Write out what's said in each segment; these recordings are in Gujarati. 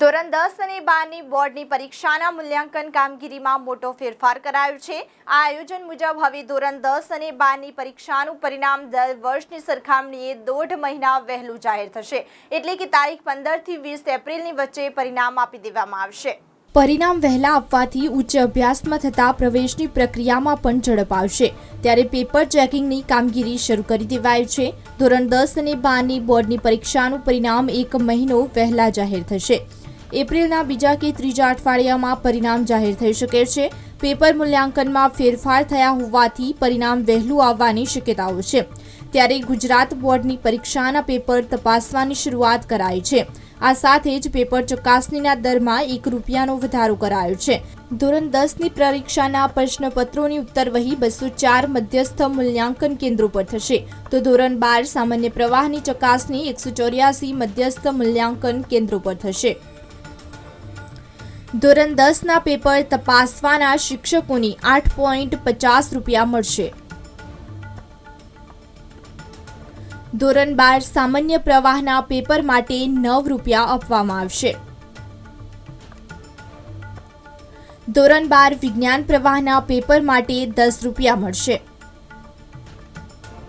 ધોરણ દસ અને બારની બોર્ડની પરીક્ષાના મૂલ્યાંકન કામગીરીમાં મોટો ફેરફાર કરાયો છે. આ આયોજન મુજબ હવે ધોરણ દસ અને બારની પરીક્ષાનું પરિણામ દર વર્ષની સરખામણીએ દોઢ મહિના વહેલું જાહેર થશે. એટલે કે તારીખ પંદરથી વીસ એપ્રિલની વચ્ચે પરિણામ આપી દેવામાં આવશે. પરિણામ વહેલા આપવાથી ઉચ્ચ અભ્યાસમાં થતા પ્રવેશની પ્રક્રિયામાં પણ ઝડપ આવશે. ત્યારે પેપર ચેકિંગની કામગીરી શરૂ કરી દેવાય છે. ધોરણ દસ અને બારની બોર્ડની પરીક્ષાનું પરિણામ એક મહિનો વહેલા જાહેર થશે. એપ્રિલના બીજા કે ત્રીજા અઠવાડિયામાં પરિણામ જાહેર થઈ શકે છે. પેપર મૂલ્યાંકનમાં ફેરફાર થયા હોવાથી પરિણામ વહેલું આવવાની શક્યતાઓ છે. ત્યારે ગુજરાત બોર્ડની પરીક્ષાના પેપર તપાસવાની શરૂઆત કરાઈ છે. આ સાથે જ પેપર ચકાસણીના દરમાં એક રૂપિયાનો વધારો કરાયો છે. ધોરણ દસની પરીક્ષાના પ્રશ્નપત્રોની ઉત્તરવહી બસો ચાર મધ્યસ્થ મૂલ્યાંકન કેન્દ્રો પર થશે. તો ધોરણ બાર સામાન્ય પ્રવાહની ચકાસણી એકસો ચોર્યાસી મધ્યસ્થ મૂલ્યાંકન કેન્દ્રો પર થશે. ધોરણ દસના પેપર તપાસવાના શિક્ષકોની આઠ પોઈન્ટ પચાસ રૂપિયા મળશે. ધોરણ બાર સામાન્ય પ્રવાહના પેપર માટે નવ રૂપિયા આપવામાં આવશે. ધોરણ બાર વિજ્ઞાન પ્રવાહના પેપર માટે દસ રૂપિયા મળશે.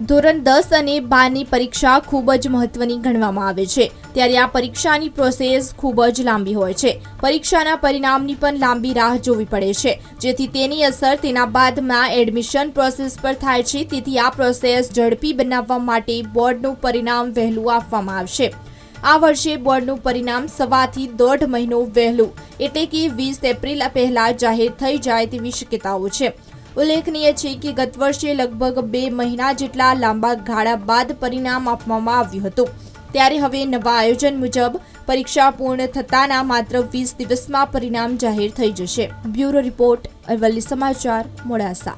ધોરણ દસ અને બારની પરીક્ષા ખૂબ જ મહત્વની ગણવામાં આવે છે. ત્યારે આ પરીક્ષાની પ્રોસેસ ખૂબ જ લાંબી હોય છે. પરીક્ષાના પરિણામની પણ લાંબી રાહ જોવી પડે છે. જેથી તેની અસર તેના બાદમાં એડમિશન પ્રોસેસ પર થાય છે. તેથી આ પ્રોસેસ ઝડપી બનાવવા માટે બોર્ડનું પરિણામ વહેલું આપવામાં આવશે. આ વર્ષે બોર્ડનું પરિણામ સવાથી દોઢ મહિનો વહેલું, એટલે કે વીસ એપ્રિલ પહેલા જાહેર થઈ જાય તેવી શક્યતાઓ છે. ઉલ્લેખનીય છે કે ગત વર્ષે લગભગ બે મહિના જેટલા લાંબા ગાળા બાદ પરિણામ આપવામાં આવ્યું હતું. ત્યારે હવે નવા આયોજન મુજબ પરીક્ષા પૂર્ણ થતાના માત્ર વીસ દિવસમાં પરિણામ જાહેર થઈ જશે. બ્યુરો રિપોર્ટ અરવલ્લી સમાચાર મોડાસા.